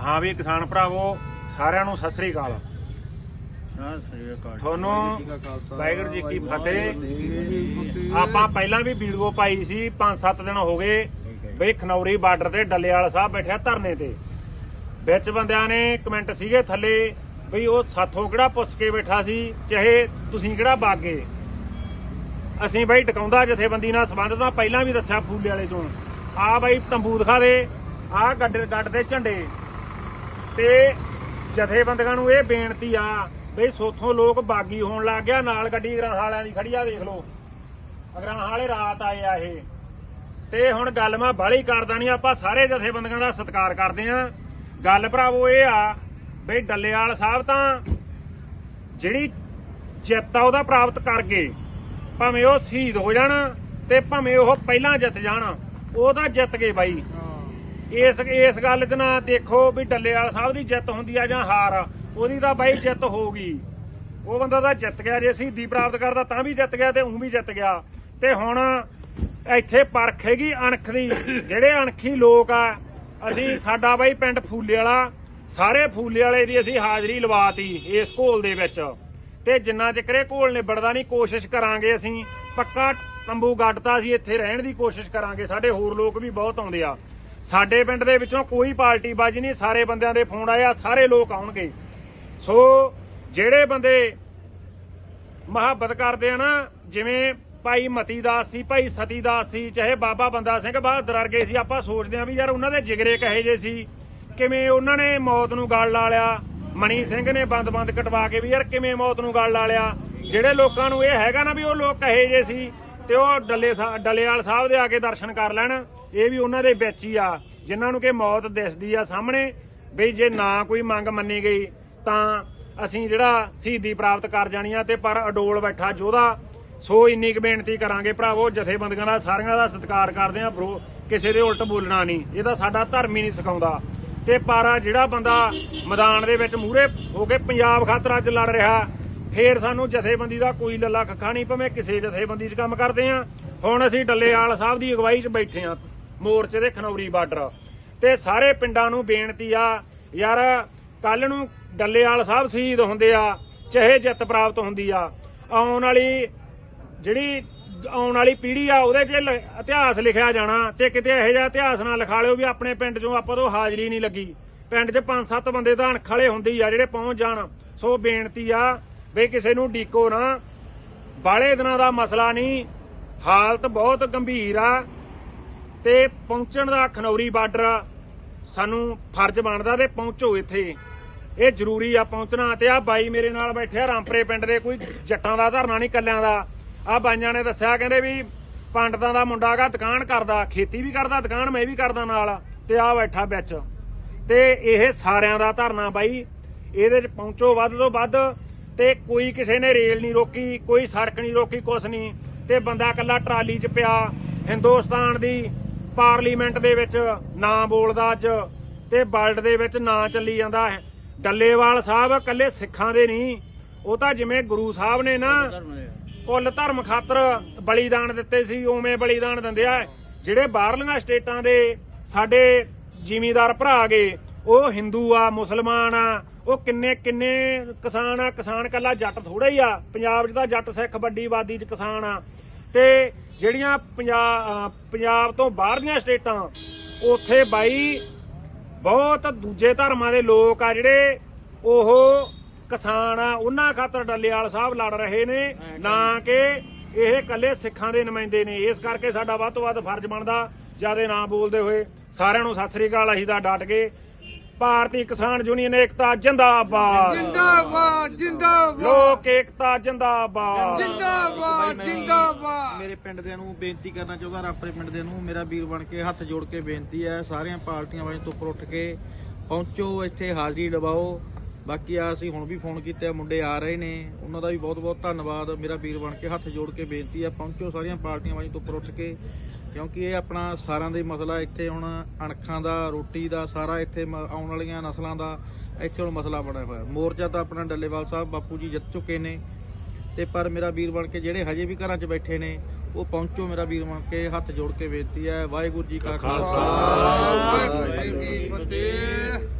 ਹਾਂ ਵੀ ਕਿਸਾਨ ਭਰਾਵੋ, ਸਾਰਿਆਂ ਨੂੰ ਸਤਿ ਸ੍ਰੀ ਅਕਾਲ। ਤੁਹਾਨੂੰ ਵਾਹਿਗੁਰੂ ਜੀ ਕੀ ਫਤਿਹ। ਆਪਾਂ ਪਹਿਲਾਂ ਵੀ ਵੀਡੀਓ ਪਾਈ ਸੀ 5-7 ਦਿਨ ਹੋ ਗਏ ਬਈ ਖਨੌਰੀ ਬਾਰਡਰ ਤੇ ਡੱਲੇਵਾਲ ਸਾਹਿਬ ਬੈਠਿਆ ਧਰਨੇ ਤੇ। ਵਿੱਚ ਬੰਦਿਆਂ ਨੇ ਕਮੈਂਟ ਸੀਗੇ ਥੱਲੇ ਬਈ ਉਹ ਸਾਥੋਂ ਕਿਹੜਾ ਪੁੱਛ ਕੇ ਬੈਠਾ ਸੀ, ਚਾਹੇ ਤੁਸੀਂ ਕਿਹੜਾ ਬਾਗੇ। ਅਸੀਂ ਬਈ ਟਿਕਾਉਂਦਾ ਜਥੇਬੰਦੀ ਨਾਲ ਸੰਬੰਧ ਤਾਂ ਪਹਿਲਾਂ ਵੀ ਦੱਸਿਆ ਫੂਲੇ ਵਾਲੇ ਚੋਂ। ਆ ਬਾਈ ਤੰਬੂ ਦਿਖਾ ਦੇ, ਆ ਗੱਡ ਗੱਡ ਦੇ ਝੰਡੇ। ਤੇ ਜਥੇਬੰਦੀਆਂ ਨੂੰ ਇਹ ਬੇਨਤੀ ਆ ਬਈ ਸੋਥੋਂ ਲੋਕ ਬਾਗੀ ਹੋਣ ਲੱਗ ਗਿਆ, ਨਾਲ ਗੱਡੀ ਗਰਾਂ ਦੀ ਖੜੀ ਆ, ਦੇਖ ਲਓ। ਅਗਰਾਂ ਰਾਤ ਆਏ ਆ ਇਹ। ਤੇ ਹੁਣ ਗੱਲ ਮੈਂ ਬਾਹਲੀ ਕਰਦਾ ਨਹੀਂ ਆਪਾਂ ਸਾਰੇ ਜਥੇਬੰਦੀਆਂ ਦਾ ਸਤਿਕਾਰ ਕਰਦੇ ਆ। ਗੱਲ ਭਰਾਵੋ ਇਹ ਆ ਬਈ ਡੱਲੇਵਾਲ ਸਾਹਿਬ ਤਾਂ ਜਿਹੜੀ ਜਿੱਤ ਆ ਉਹਦਾ ਪ੍ਰਾਪਤ ਕਰ ਗਏ ਭਾਵੇਂ ਉਹ ਸ਼ਹੀਦ ਹੋ ਜਾਣ ਤੇ ਭਾਵੇਂ ਉਹ ਪਹਿਲਾਂ ਜਿੱਤ ਜਾਣ ਉਹ ਤਾਂ ਜਿੱਤ ਗਏ ਬਾਈ। ਇਸ ਇਸ ਗੱਲ 'ਚ ਨਾ ਦੇਖੋ ਵੀ ਡੱਲੇਵਾਲ ਸਾਹਿਬ ਦੀ ਜਿੱਤ ਹੁੰਦੀ ਆ ਜਾਂ ਹਾਰ, ਉਹਦੀ ਤਾਂ ਬਾਈ ਜਿੱਤ ਹੋ ਗਈ ਉਹ ਬੰਦਾ ਤਾਂ ਜਿੱਤ ਗਿਆ, ਜੇ ਸ਼ਹੀਦੀ ਪ੍ਰਾਪਤ ਕਰਦਾ ਤਾਂ ਵੀ ਜਿੱਤ ਗਿਆ ਤੇ ਉਹ ਵੀ ਜਿੱਤ ਗਿਆ। ਤੇ ਹੁਣ ਇੱਥੇ ਪਰਖ ਹੈਗੀ ਅਣਖ ਦੀ, ਜਿਹੜੇ ਅਣਖੀ ਲੋਕ ਆ, ਅਸੀਂ ਸਾਡਾ ਬਾਈ ਪਿੰਡ ਫੂਲੇ ਵਾਲਾ, ਸਾਰੇ ਫੂਲੇ ਵਾਲੇ ਦੀ ਅਸੀਂ ਹਾਜ਼ਰੀ ਲਵਾਤੀ ਇਸ ਘੋਲ ਦੇ ਵਿੱਚ। ਤੇ ਜਿੰਨਾ ਚਿਰ ਇਹ ਘੋਲ ਨਿਬੜਦਾ ਨਹੀਂ, ਕੋਸ਼ਿਸ਼ ਕਰਾਂਗੇ ਅਸੀਂ, ਪੱਕਾ ਤੰਬੂ ਗੱਡਤਾ ਅਸੀਂ ਇੱਥੇ ਰਹਿਣ ਦੀ ਕੋਸ਼ਿਸ਼ ਕਰਾਂਗੇ। ਸਾਡੇ ਹੋਰ ਲੋਕ ਵੀ ਬਹੁਤ ਆਉਂਦੇ ਆ। ਸਾਡੇ ਪਿੰਡ ਦੇ ਵਿੱਚੋਂ ਕੋਈ ਪਾਰਟੀ ਬਾਜੀ ਨਹੀਂ, ਸਾਰੇ ਬੰਦਿਆਂ ਦੇ ਫੋਨ ਆਇਆ ਸਾਰੇ ਲੋਕ ਆਉਣਗੇ। ਸੋ ਜਿਹੜੇ ਬੰਦੇ ਮੁਹੱਬਤ ਕਰਦੇ ਆ ਨਾ, ਜਿਵੇਂ ਭਾਈ ਮਤੀ ਦਾਸ ਸੀ, ਭਾਈ ਸਤੀ ਦਾਸ ਸੀ, ਚਾਹੇ ਬਾਬਾ ਬੰਦਾ ਸਿੰਘ ਬਹਾਦਰ ਵਰਗੇ ਸੀ, ਆਪਾਂ ਸੋਚਦੇ ਆ ਵੀ ਯਾਰ ਉਹਨਾਂ ਦੇ ਜਿਗਰੇ ਕਹੇ ਜੇ ਸੀ, ਕਿਵੇਂ ਉਹਨਾਂ ਨੇ ਮੌਤ ਨੂੰ ਗਲ ਲਾ ਲਿਆ ਮਣੀ ਸਿੰਘ ਨੇ ਬੰਦ-ਬੰਦ ਕਟਵਾ ਕੇ ਵੀ ਯਾਰ ਕਿਵੇਂ ਮੌਤ ਨੂੰ ਗਲ ਲਾ ਲਿਆ। ਜਿਹੜੇ ਲੋਕਾਂ ਨੂੰ ਇਹ ਹੈਗਾ ਨਾ ਵੀ ਉਹ ਲੋਕ ਕਹੇ ਜੇ ਸੀ, ਤੇ ਉਹ ਡੱਲੇ ਸਾ- ਡੱਲੇਵਾਲ ਸਾਹਿਬ ਦੇ ਆ ਕੇ ਦਰਸ਼ਨ ਕਰ ਲੈਣ। ਇਹ ਵੀ ਉਹਨਾਂ ਦੇ ਵਿੱਚ ਹੀ ਆ, ਜਿਨ੍ਹਾਂ ਨੂੰ ਕਿ ਮੌਤ ਦਿਸਦੀ ਆ ਸਾਹਮਣੇ, ਵੀ ਜੇ ਨਾ ਕੋਈ ਮੰਗ ਮੰਨੀ ਗਈ, ਤਾਂ ਅਸੀਂ ਜਿਹੜਾ ਸ਼ਹੀਦੀ ਪ੍ਰਾਪਤ ਕਰ ਜਾਣੀ ਆ ਤੇ ਪਰ ਅਡੋਲ ਬੈਠਾ ਜੋਧਾ। ਸੋ ਇੰਨੀ ਕੁ ਬੇਨਤੀ ਕਰਾਂਗੇ ਭਰਾਵੋ, ਜਥੇਬੰਦੀਆਂ ਦਾ, ਸਾਰਿਆਂ ਦਾ ਸਤਿਕਾਰ ਕਰਦੇ ਆ, ਬਰੋ, ਕਿਸੇ ਦੇ ਉਲਟ ਬੋਲਣਾ ਨਹੀਂ। ਇਹ ਤਾਂ ਸਾਡਾ ਧਰਮ ਹੀ ਨਹੀਂ ਸਿਖਾਉਂਦਾ। ਤੇ ਪਰ ਜਿਹੜਾ ਬੰਦਾ ਮੈਦਾਨ ਦੇ ਵਿੱਚ ਮੂਹਰੇ ਹੋ ਕੇ ਪੰਜਾਬ ਖਾਤਰ ਅੱਜ ਲੜ ਰਿਹਾ, ਫੇਰ ਸਾਨੂੰ ਜਥੇਬੰਦੀ ਦਾ ਕੋਈ ਲੱਲਾ ਕੱਖਾ ਨਹੀਂ, ਭਾਵੇਂ ਕਿਸੇ ਜਥੇਬੰਦੀ 'ਚ ਕੰਮ ਕਰਦੇ ਆ। ਹੁਣ ਅਸੀਂ ਡੱਲੇਵਾਲ ਸਾਹਿਬ ਦੀ ਅਗਵਾਈ 'ਚ ਬੈਠੇ ਆ। ਮੋਰਚੇ ਦੇ ਖਨੌਰੀ ਬਾਰਡਰ। ਤੇ ਸਾਰੇ ਪਿੰਡਾਂ ਨੂੰ ਬੇਨਤੀ ਆ, ਯਾਰ ਕੱਲ ਨੂੰ ਡੱਲੇਵਾਲ ਸਾਹਿਬ ਸ਼ਹੀਦ ਹੁੰਦੇ ਆ, ਚਾਹੇ ਜਿੱਤ ਪ੍ਰਾਪਤ ਹੁੰਦੀ ਆ। ਆਉਣ ਵਾਲੀ ਜਿਹੜੀ ਆਉਣ ਵਾਲੀ ਪੀੜ੍ਹੀ ਆ, ਉਹਦੇ 'ਚ ਇਤਿਹਾਸ ਲਿਖਿਆ ਜਾਣਾ ਤੇ ਕਿਤੇ ਇਹੋ ਜਿਹਾ ਇਤਿਹਾਸ ਨਾ ਲਿਖਾ ਲਿਓ ਵੀ ਆਪਣੇ ਪਿੰਡ 'ਚੋਂ ਆਪਾਂ ਤੋਂ ਹਾਜ਼ਰੀ ਨਹੀਂ ਲੱਗੀ। ਪਿੰਡ 'ਚ ਪੰਜ ਸੱਤ ਬੰਦੇ ਤਾਂ ਅਣਖਲੇ ਹੁੰਦੇ ਆ ਜਿਹੜੇ ਪਹੁੰਚ ਜਾਣ। ਸੋ ਬੇਨਤੀ ਆ ਵੀ ਕਿਸੇ ਨੂੰ ਡੀਕੋ ਨਾ। ਬਾਲੇ ਦਿਨਾਂ ਦਾ ਮਸਲਾ ਨਹੀਂ, ਹਾਲਤ ਬਹੁਤ ਗੰਭੀਰ ਆ। ਤੇ ਪਹੁੰਚਣ ਦਾ ਖਨੌਰੀ ਬਾਰਡਰ ਸਾਨੂੰ ਫਰਜ਼ ਬਣਦਾ ਤੇ ਪਹੁੰਚੋ ਇੱਥੇ। ਇਹ ਜ਼ਰੂਰੀ ਆ ਪਹੁੰਚਣਾ ਤੇ ਆ ਬਾਈ ਮੇਰੇ ਨਾਲ ਬੈਠਿਆ ਰਾਮਪਰੇ ਪਿੰਡ ਦੇ, ਕੋਈ ਜੱਟਾਂ ਦਾ ਧਰਨਾ ਨਹੀਂ ਕੱਲਿਆਂ ਦਾ। ਆ ਬਾਈਆਂ ਨੇ ਦੱਸਿਆ, ਕਹਿੰਦੇ ਵੀ ਪੰਡਤਾਂ ਦਾ ਮੁੰਡਾ ਹੈਗਾ, ਦੁਕਾਨ ਕਰਦਾ, ਖੇਤੀ ਵੀ ਕਰਦਾ, ਦੁਕਾਨ ਮੈਂ ਵੀ ਕਰਦਾ ਨਾਲ, ਤੇ ਆ ਬੈਠਾ ਵਿੱਚ। ਤੇ ਇਹ ਸਾਰਿਆਂ ਦਾ ਧਰਨਾ ਬਾਈ, ਇਹਦੇ ਚ ਪਹੁੰਚੋ ਵੱਧ ਤੋਂ ਵੱਧ, ਤੇ ਕੋਈ ਕਿਸੇ ਨੇ ਰੇਲ ਨਹੀਂ ਰੋਕੀ, ਕੋਈ ਸੜਕ ਨਹੀਂ ਰੋਕੀ, ਕੁਛ ਨਹੀਂ। ਤੇ ਬੰਦਾ ਕੱਲਾ ਟਰਾਲੀ 'ਚ ਪਿਆ, ਹਿੰਦੁਸਤਾਨ ਦੀ ਪਾਰਲੀਮੈਂਟ ਦੇ ਵਿੱਚ ਨਾ ਬੋਲਦਾ ਅੱਜ ਤੇ ਵਰਲਡ ਦੇ ਵਿੱਚ ਨਾਂ ਚੱਲੀ ਜਾਂਦਾ ਹੈ। ਡੱਲੇਵਾਲ ਸਾਹਿਬ ਕੱਲੇ ਸਿੱਖਾਂ ਦੇ ਨਹੀਂ, ਉਹ ਤਾਂ ਜਿਵੇਂ ਗੁਰੂ ਸਾਹਿਬ ਨੇ ਨਾ ਕੁੱਲ ਧਰਮ ਖਾਤਰ ਬਲੀਦਾਨ ਦਿੱਤੇ ਸੀ, ਉਵੇਂ ਬਲੀਦਾਨ ਦਿੰਦੇ ਆ। ਜਿਹੜੇ ਬਾਹਰਲੀਆਂ ਸਟੇਟਾਂ ਦੇ ਸਾਡੇ ਜਿਮੀਦਾਰ ਭਰਾ ਗਏ, ਉਹ ਹਿੰਦੂ ਆ, ਮੁਸਲਮਾਨ ਆ, ਉਹ ਕਿੰਨੇ ਕਿੰਨੇ ਕਿਸਾਨ ਆ, ਕਿਸਾਨ ਕੱਲਾ ਜੱਟ ਥੋੜਾ ਹੀ ਆ। ਪੰਜਾਬ 'ਚ ਤਾਂ ਜੱਟ ਸਿੱਖ, ਵੱਡੀ ਆਬਾਦੀ 'ਚ ਕਿਸਾਨ ਆ। ਤੇ ਜਿਹੜੀਆਂ ਪੰਜਾਬ ਪੰਜਾਬ ਤੋਂ ਬਾਹਰਲੀਆਂ ਸਟੇਟਾਂ, ਉੱਥੇ ਬਾਈ ਬਹੁਤ ਦੂਜੇ ਧਰਮਾਂ ਦੇ ਲੋਕ ਆ ਜਿਹੜੇ ਉਹ ਕਿਸਾਨ ਆ, ਉਹਨਾਂ ਖਾਤਰ ਡੱਲੇਵਾਲ ਸਾਹਿਬ ਲੜ ਰਹੇ ਨੇ, ਨਾ ਕਿ ਇਹ ਇਕੱਲੇ ਸਿੱਖਾਂ ਦੇ ਨੁਮਾਇੰਦੇ ਨੇ। ਇਸ ਕਰਕੇ ਸਾਡਾ ਵੱਧ ਤੋਂ ਵੱਧ ਫਰਜ਼ ਬਣਦਾ, ਜ਼ਿਆਦਾ ਨਾ ਬੋਲਦੇ ਹੋਏ। ਸਾਰਿਆਂ ਨੂੰ ਸਤਿ ਸ੍ਰੀ ਅਕਾਲ, ਅਸੀਂ ਤਾਂ ਡਟ ਕੇ ਭਾਰਤੀ ਕਿਸਾਨ ਯੂਨੀਅਨ ਏਕਤਾ ਜਿੰਦਾਬਾਦ। ਜਿੰਦਾਬਾਦ ਜਿੰਦਾਬਾਦ। ਲੋਕ ਏਕਤਾ ਜਿੰਦਾਬਾਦ। ਜਿੰਦਾਬਾਦ ਜਿੰਦਾਬਾਦ। ਮੇਰੇ ਪਿੰਡ ਦੇ ਨੂੰ ਬੇਨਤੀ ਕਰਨਾ ਚਾਹੁੰਦਾ ਰਾਪਰੇ ਪਿੰਡ ਦੇ ਨੂੰ ਮੇਰਾ ਵੀਰ ਬਣ ਕੇ ਹੱਥ ਜੋੜ ਕੇ ਬੇਨਤੀ ਹੈ ਸਾਰੀਆਂ ਪਾਰਟੀਆਂ ਵਾਲਿਆਂ ਤੋਂ ਉੱਪਰ ਉੱਠ ਕੇ ਪਹੁੰਚੋ ਇੱਥੇ ਹਾਜ਼ਰੀ ਲਵਾਓ। ਬਾਕੀ ਆ ਅਸੀਂ ਹੁਣ ਵੀ ਫੋਨ ਕੀਤੇ ਆ ਮੁੰਡੇ ਆ ਰਹੇ ਨੇ ਉਹਨਾਂ ਦਾ ਵੀ ਬਹੁਤ ਬਹੁਤ ਧੰਨਵਾਦ। ਮੇਰਾ ਵੀਰ ਬਣ ਕੇ ਹੱਥ ਜੋੜ ਕੇ ਬੇਨਤੀ ਹੈ ਪਹੁੰਚੋ ਸਾਰੀਆਂ ਪਾਰਟੀਆਂ ਵਾਲਿਆਂ ਤੋਂ ਉੱਪਰ ਉੱਠ ਕੇ। ਕਿਉਂਕਿ ਇਹ ਆਪਣਾ ਸਾਰਿਆਂ ਦਾ ਮਸਲਾ, ਇੱਥੇ ਹੁਣ ਅਣਖਾਂ ਦਾ, ਰੋਟੀ ਦਾ, ਸਾਰਾ ਇੱਥੇ ਮ- ਆਉਣ ਵਾਲੀਆਂ ਨਸਲਾਂ ਦਾ ਇੱਥੇ ਹੁਣ ਮਸਲਾ ਬਣਿਆ ਹੋਇਆ। ਮੋਰਚਾ ਤਾਂ ਆਪਣਾ ਡੱਲੇਵਾਲ ਸਾਹਿਬ, ਬਾਪੂ ਜੀ ਜਿੱਤ ਚੁੱਕੇ ਨੇ। ਤੇ ਪਰ ਮੇਰਾ ਵੀਰ ਬਣ ਕੇ ਜਿਹੜੇ ਹਜੇ ਵੀ ਘਰਾਂ 'ਚ ਬੈਠੇ ਨੇ, ਉਹ ਪਹੁੰਚੋ ਮੇਰਾ ਵੀਰ ਬਣ ਕੇ, ਹੱਥ ਜੋੜ ਕੇ ਬੇਨਤੀ ਹੈ, ਵਾਹਿਗੁਰੂ ਜੀ ਕਾ ਖਾਲਸਾ। ਵਾਹਿਗੁਰੂ ਜੀ ਕੀ ਫਤਿਹ।